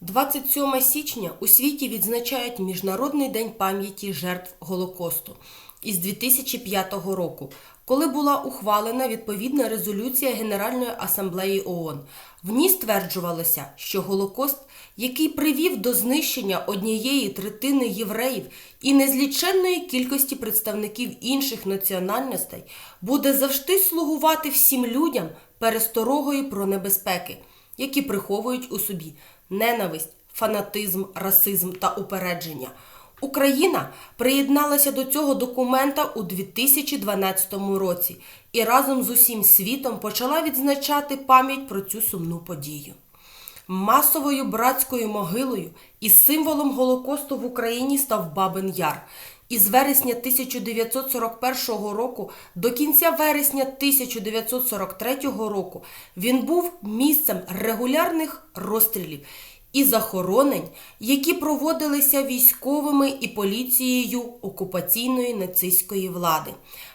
27 січня у світі відзначають Міжнародний день пам'яті жертв Голокосту із 2005 року, коли була ухвалена відповідна резолюція Генеральної асамблеї ООН. В ній стверджувалося, що Голокост, який привів до знищення однієї третини євреїв і незліченної кількості представників інших національностей, буде завжди слугувати всім людям пересторогою про небезпеки, які приховують у собі ненависть, фанатизм, расизм та упередження. Україна приєдналася до цього документа у 2012 році і разом з усім світом почала відзначати пам'ять про цю сумну подію. Масовою братською могилою і символом Голокосту в Україні став Бабин Яр. Із вересня 1941 року до кінця вересня 1943 року він був місцем регулярних розстрілів і захоронень, які проводилися військовими і поліцією окупаційної нацистської влади.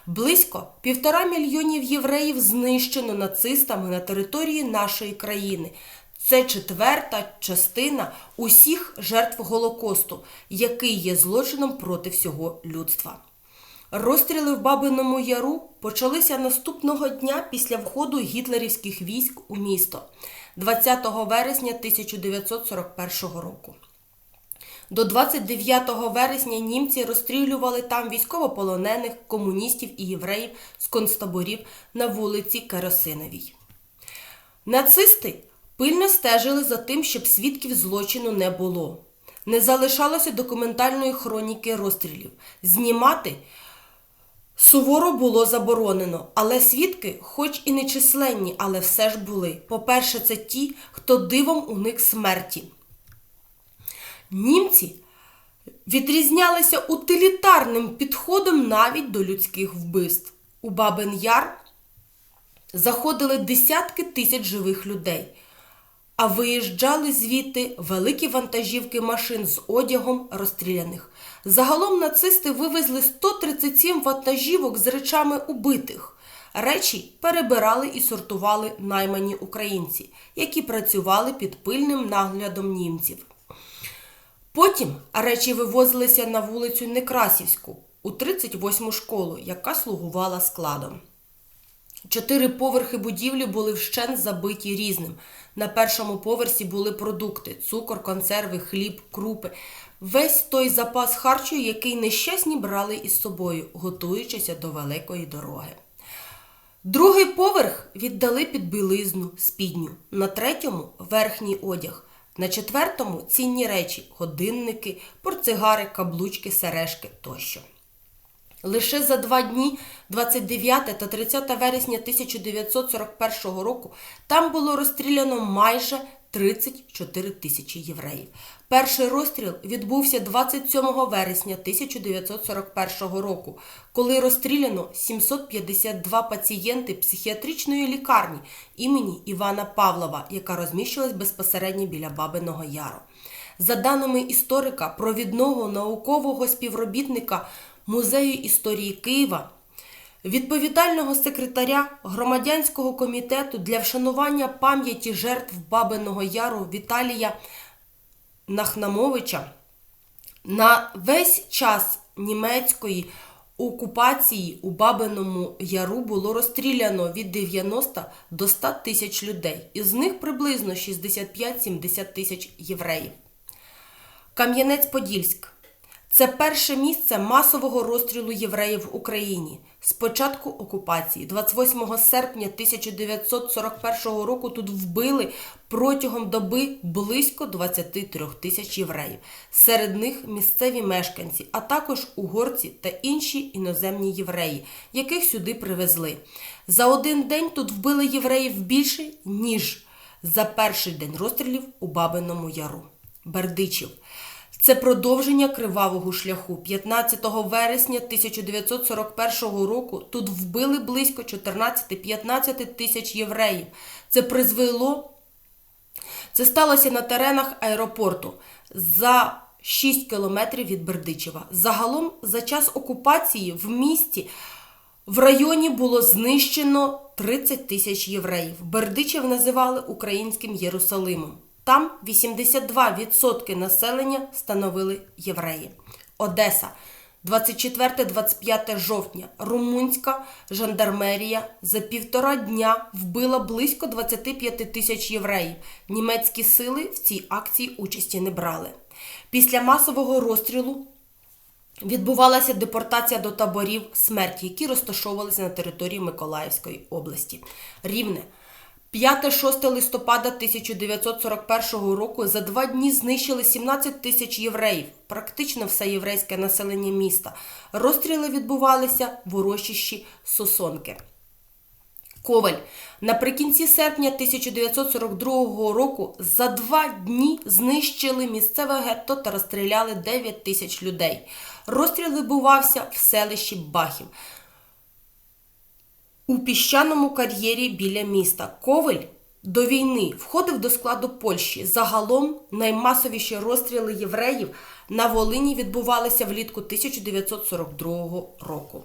Близько півтора мільйонів євреїв знищено нацистами на території нашої країни. Це четверта частина усіх жертв Голокосту, який є злочином проти всього людства. Розстріли в Бабиному Яру почалися наступного дня після входу гітлерівських військ у місто 20 вересня 1941 року. До 29 вересня німці розстрілювали там військовополонених, комуністів і євреїв з концтаборів на вулиці Керосиновій. Нацисти пильно стежили за тим, щоб свідків злочину не було. Не залишалося документальної хроніки розстрілів. Знімати суворо було заборонено, але свідки, хоч і нечисленні, але все ж були. По-перше, це ті, хто дивом уник смерті. Німці відрізнялися утилітарним підходом навіть до людських вбивств. У Бабин Яр заходили десятки тисяч живих людей, а виїжджали звідти великі вантажівки машин з одягом розстріляних. Загалом нацисти вивезли 137 вантажівок з речами убитих. Речі перебирали і сортували наймані українці, які працювали під пильним наглядом німців. Потім речі вивозилися на вулицю Некрасівську у 38-му школу, яка слугувала складом. Чотири поверхи будівлі були вщент забиті різним. На першому поверсі були продукти: цукор, консерви, хліб, крупи. Весь той запас харчу, який нещасні брали із собою, готуючися до великої дороги. Другий поверх віддали під білизну, спідню, на третьому верхній одяг, на четвертому цінні речі, годинники, портсигари, каблучки, сережки тощо. Лише за два дні, 29 та 30 вересня 1941 року, там було розстріляно майже 34 тисячі євреїв. Перший розстріл відбувся 27 вересня 1941 року, коли розстріляно 752 пацієнти психіатричної лікарні імені Івана Павлова, яка розміщувалась безпосередньо біля Бабиного Яру. За даними історика, провідного наукового співробітника Музею історії Києва, відповідального секретаря громадянського комітету для вшанування пам'яті жертв Бабиного Яру Віталія Нахнамовича, на весь час німецької окупації у Бабиному Яру було розстріляно від 90 до 100 тисяч людей, із них приблизно 65-70 тисяч євреїв. Кам'янець-Подільськ це перше місце масового розстрілу євреїв в Україні. З початку окупації, 28 серпня 1941 року, тут вбили протягом доби близько 23 тисяч євреїв. Серед них місцеві мешканці, а також угорці та інші іноземні євреї, яких сюди привезли. За один день тут вбили євреїв більше, ніж за перший день розстрілів у Бабиному Яру. Бердичів. Це продовження кривавого шляху. 15 вересня 1941 року тут вбили близько 14-15 тисяч євреїв. Це призвело, це сталося на теренах аеропорту за 6 кілометрів від Бердичева. Загалом за час окупації в місті в районі було знищено 30 тисяч євреїв. Бердичев називали українським Єрусалимом. Там 82% населення становили євреї. Одеса. 24-25 жовтня румунська жандармерія за півтора дня вбила близько 25 тисяч євреїв. Німецькі сили в цій акції участі не брали. Після масового розстрілу відбувалася депортація до таборів смерті, які розташовувалися на території Миколаївської області. Рівне. 5-6 листопада 1941 року за два дні знищили 17 тисяч євреїв, практично все єврейське населення міста. Розстріли відбувалися в урочищі Сосонки. Коваль наприкінці серпня 1942 року за два дні знищили місцеве гетто та розстріляли 9 тисяч людей. Розстріл відбувався в селищі Бахів у піщаному кар'єрі біля міста. Ковель до війни входив до складу Польщі. Загалом наймасовіші розстріли євреїв на Волині відбувалися влітку 1942 року.